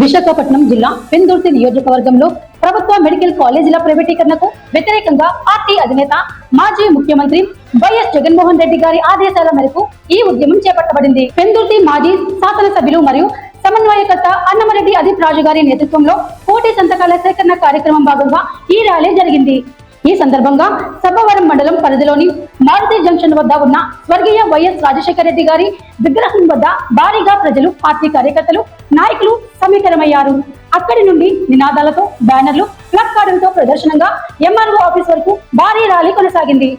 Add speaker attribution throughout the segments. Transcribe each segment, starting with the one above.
Speaker 1: విశాఖపట్నం జిల్లా పెందుర్తి నియోజకవర్గంలో ప్రభుత్వ మెడికల్ కాలేజీల ప్రైవేటీకరణకు వ్యతిరేకంగా పార్టీ అధినేత మాజీ ముఖ్యమంత్రి వైఎస్ జగన్మోహన్ రెడ్డి గారి ఆదేశాల మేరకు ఈ ఉద్యమం చేపట్టబడింది. పెందుర్తి మాజీ శాసనసభ్యులు మరియు సమన్వయకర్త అన్నమరెడ్డి అదీప్ రాజు గారి నేతృత్వంలో కోటి సంతకాల సేకరణ కార్యక్రమం భాగంగా ఈ ర్యాలీ జరిగింది. ఈ సందర్భంగా సభవరం మండలం పరిధిలోని మారుతి జంక్షన్ వద్ద ఉన్న స్వర్గీయ వైఎస్ రాజశేఖర రెడ్డి గారి విగ్రహం వద్ద భారీగా ప్రజలు పార్టీ కార్యకర్తలు నాయకులు సమీకరమయ్యారు అక్కడి నుండి నినాదాలతో బ్యానర్లు ప్లగ్ కార్డులతో ప్రదర్శనంగా ఎంఆర్ఓ ఆఫీస్ వరకు భారీ ర్యాలీ కొనసాగింది.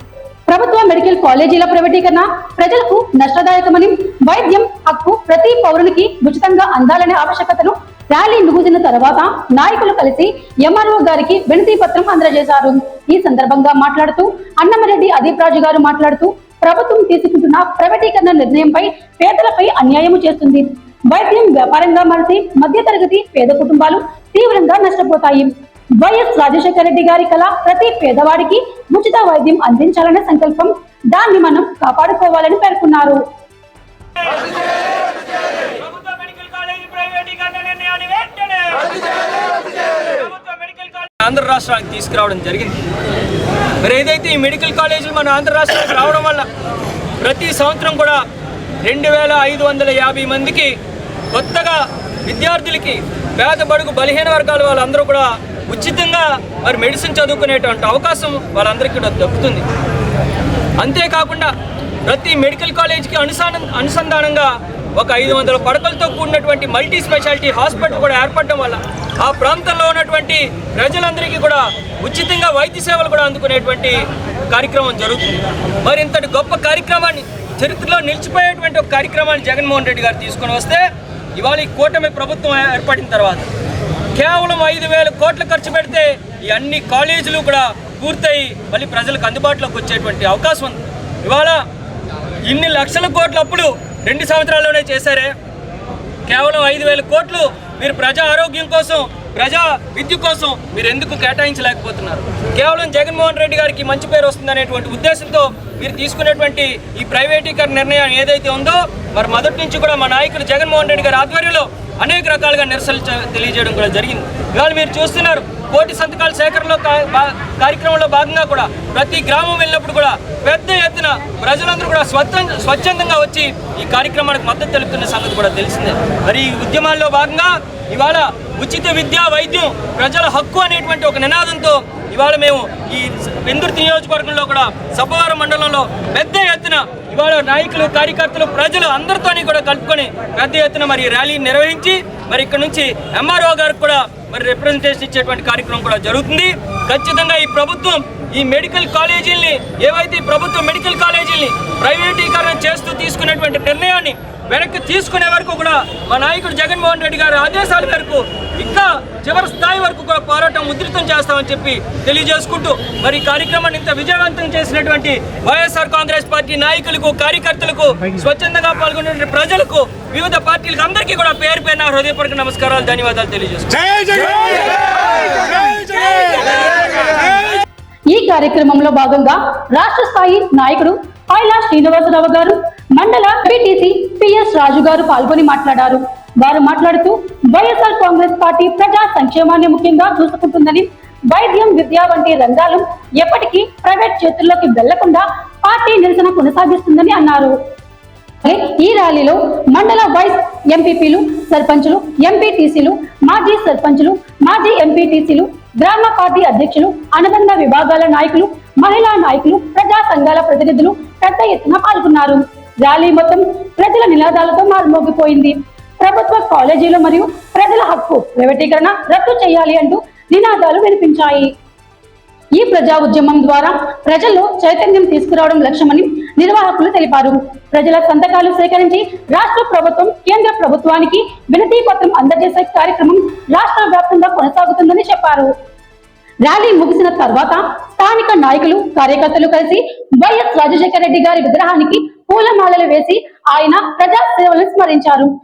Speaker 1: ప్రభుత్వ మెడికల్ కాలేజీల ప్రైవేటీకరణ ప్రజలకు నష్టదాయకమని వైద్యం హక్కు ప్రతి పౌరునికి ఉచితంగా అందాలనే ఆవశ్యకతను ర్యాలీ ముగిసిన తర్వాత నాయకులు కలిసి ఎంఆర్ఓ గారికి వినతి పత్రం అందజేశారు. ఈ సందర్భంగా మాట్లాడుతూ అన్నమరెడ్డి అదీప్ రాజు గారు మాట్లాడుతూ ప్రభుత్వం తీసుకుంటున్న ప్రైవేటీకరణ నిర్ణయంపై పేదలపై అన్యాయం చేస్తుంది. వైద్యం వ్యాపారంగా మారితే మధ్యతరగతి పేద కుటుంబాలు తీవ్రంగా నష్టపోతాయి. వైఎస్ రాజశేఖర రెడ్డి గారి కళ ప్రతి పేదవాడికి ఉచిత వైద్యం అందించాలనే సంకల్పం దాన్ని మనం కాపాడుకోవాలని పేర్కొన్నారు
Speaker 2: ప్రభుత్వ మెడికల్ కాలేజీ ప్రైవేటీకరణ నిర్ణయాన్ని వెంటనే ప్రభుత్వ మెడికల్ కాలేజీ ఆంధ్ర రాష్ట్రానికి తీసుకురావడం జరిగింది. మరి ఏదైతే ఈ మెడికల్ కాలేజీలు మన ఆంధ్ర రాష్ట్రానికి రావడం వల్ల ప్రతి సంవత్సరం కూడా రెండు వేల ఐదు వందల యాభై మందికి కొత్తగా విద్యార్థులకి పేద బడుగు బలహీన వర్గాల వాళ్ళందరూ కూడా ఉచితంగా మరి మెడిసిన్ చదువుకునేటువంటి అవకాశం వాళ్ళందరికీ కూడా దక్కుతుంది. అంతేకాకుండా ప్రతి మెడికల్ కాలేజ్కి అనుసాన అనుసంధానంగా ఒక ఐదు వందల పడకలతో కూడినటువంటి మల్టీ స్పెషాలిటీ హాస్పిటల్ కూడా ఏర్పడడం వల్ల ఆ ప్రాంతంలో ఉన్నటువంటి ప్రజలందరికీ కూడా ఉచితంగా వైద్య సేవలు కూడా అందుకునేటువంటి కార్యక్రమం జరుగుతుంది. మరి ఇంతటి గొప్ప కార్యక్రమాన్ని చరిత్రలో నిలిచిపోయేటువంటి ఒక కార్యక్రమాన్ని జగన్మోహన్ రెడ్డి గారు తీసుకొని వస్తే ఇవాళ ఈ కూటమి ప్రభుత్వం ఏర్పడిన తర్వాత కేవలం ఐదు వేల కోట్లు ఖర్చు పెడితే ఈ అన్ని కాలేజీలు కూడా పూర్తయి మళ్ళీ ప్రజలకు అందుబాటులోకి వచ్చేటువంటి అవకాశం ఉంది. ఇవాళ ఇన్ని లక్షల కోట్ల అప్పుడు రెండు సంవత్సరాల్లోనే చేశారే. కేవలం ఐదు వేల కోట్లు మీరు ప్రజా ఆరోగ్యం కోసం ప్రజా విద్య కోసం మీరు ఎందుకు కేటాయించలేకపోతున్నారు? కేవలం జగన్మోహన్ రెడ్డి గారికి మంచి పేరు వస్తుందనేటువంటి ఉద్దేశంతో మీరు తీసుకునేటువంటి ఈ ప్రైవేటీకరణ నిర్ణయం ఏదైతే ఉందో మరి మొదటి నుంచి కూడా మా నాయకుడు జగన్మోహన్ రెడ్డి గారి ఆధ్వర్యంలో అనేక రకాలుగా నిరసనలు తెలియజేయడం కూడా జరిగింది. ఇవాళ మీరు చూస్తున్నారు కోటి సంతకాల సేకరణలో బా- కార్యక్రమంలో భాగంగా కూడా ప్రతి గ్రామం వెళ్ళినప్పుడు కూడా పెద్ద ఎత్తున ప్రజలందరూ కూడా స్వచ్ఛంద స్వచ్ఛందంగా వచ్చి ఈ కార్యక్రమానికి మద్దతు తెలుపుతున్న సంగతి కూడా తెలిసిందే. మరి ఈ ఉద్యమాల్లో భాగంగా ఇవాళ ఉచిత విద్యా వైద్యం ప్రజల హక్కు అనేటువంటి ఒక నినాదంతో ఇవాళ మేము ఈ పెందుర్తి నియోజకవర్గంలో కూడా సభవారం మండలంలో పెద్ద ఎత్తున ఇవాళ నాయకులు కార్యకర్తలు ప్రజలు అందరితోని కూడా కలుపుకొని పెద్ద ఎత్తున మరి ర్యాలీ నిర్వహించి మరి ఇక్కడ నుంచి ఎంఆర్ఓ గారికి కూడా మరి రిప్రజెంటేషన్ ఇచ్చేటువంటి కార్యక్రమం కూడా జరుగుతుంది. ఖచ్చితంగా ఈ ప్రభుత్వం ఈ మెడికల్ కాలేజీల్ని ఏవైతే ప్రభుత్వ మెడికల్ కాలేజీల్ని ప్రైవేటీకరణ చేస్తూ తీసుకునేటువంటి నిర్ణయాన్ని వెనక్కి తీసుకునే వరకు కూడా మా నాయకుడు జగన్మోహన్ రెడ్డి గారి ఆదేశాల మేరకు ఇంకా చివరి స్థాయి వరకు కూడా పోరాటం ఉధృతం చేస్తామని చెప్పి తెలియజేసుకుంటూ మరి కార్యక్రమాన్ని ఇంత విజయవంతం చేసినటువంటి వైఎస్ఆర్ కాంగ్రెస్ పార్టీ నాయకులకు కార్యకర్తలకు స్వచ్ఛందంగా పాల్గొనే ప్రజలకు వివిధ పార్టీలకు అందరికీ కూడా పేరు పేరున హృదయపూర్వక నమస్కారాలు ధన్యవాదాలు తెలియజేస్తున్నాను.
Speaker 1: ఈ కార్యక్రమంలో భాగంగా రాష్ట్ర స్థాయి నాయకుడు పైలా శ్రీనివాసరావు గారు మండల పిటిసి పిఎస్ రాజు గారు పాల్గొని మాట్లాడారు. వారు మాట్లాడుతూ వైఎస్ఆర్ కాంగ్రెస్ పార్టీ ప్రజా సంక్షేమాన్ని ముఖ్యంగా చూసుకుంటుందని వైద్యం విద్య వంటి రంగాలు ఎప్పటికీ ప్రైవేట్ చేతుల్లోకి వెళ్ళకుండా పార్టీ నిరసన కొనసాగిస్తుందని అన్నారు. ఈ ర్యాలీలో మండల వైస్ ఎంపీపీలు సర్పంచులు ఎంపీటీసీలు మాజీ సర్పంచులు మాజీ ఎంపీటీసీలు గ్రామ పార్టీ అధ్యక్షులు అనుబంధ విభాగాల నాయకులు మహిళా నాయకులు ప్రజా సంఘాల ప్రతినిధులు పెద్ద ఎత్తున పాల్గొన్నారు. ర్యాలీ మొత్తం ప్రజల నినాదాలతో మారుమోగిపోయింది. ప్రభుత్వ కాలేజీలు మరియు ప్రజల హక్కు ప్రైవేటీకరణ రద్దు చేయాలి అంటూ నినాదాలు వినిపించాయి. ఈ ప్రజా ఉద్యమం ద్వారా ప్రజల్లో చైతన్యం తీసుకురావడం లక్ష్యమని నిర్వాహకులు తెలిపారు. ప్రజల సంతకాలు సేకరించి రాష్ట్ర ప్రభుత్వం కేంద్ర ప్రభుత్వానికి వినతి పత్రం అందజేసే కార్యక్రమం రాష్ట్ర వ్యాప్తంగా కొనసాగుతుందని చెప్పారు. ర్యాలీ ముగిసిన తర్వాత స్థానిక నాయకులు కార్యకర్తలు కలిసి వైఎస్ రాజశేఖర రెడ్డి గారి విగ్రహానికి పూలమాలలు వేసి ఆయన ప్రజా సేవలను స్మరించారు.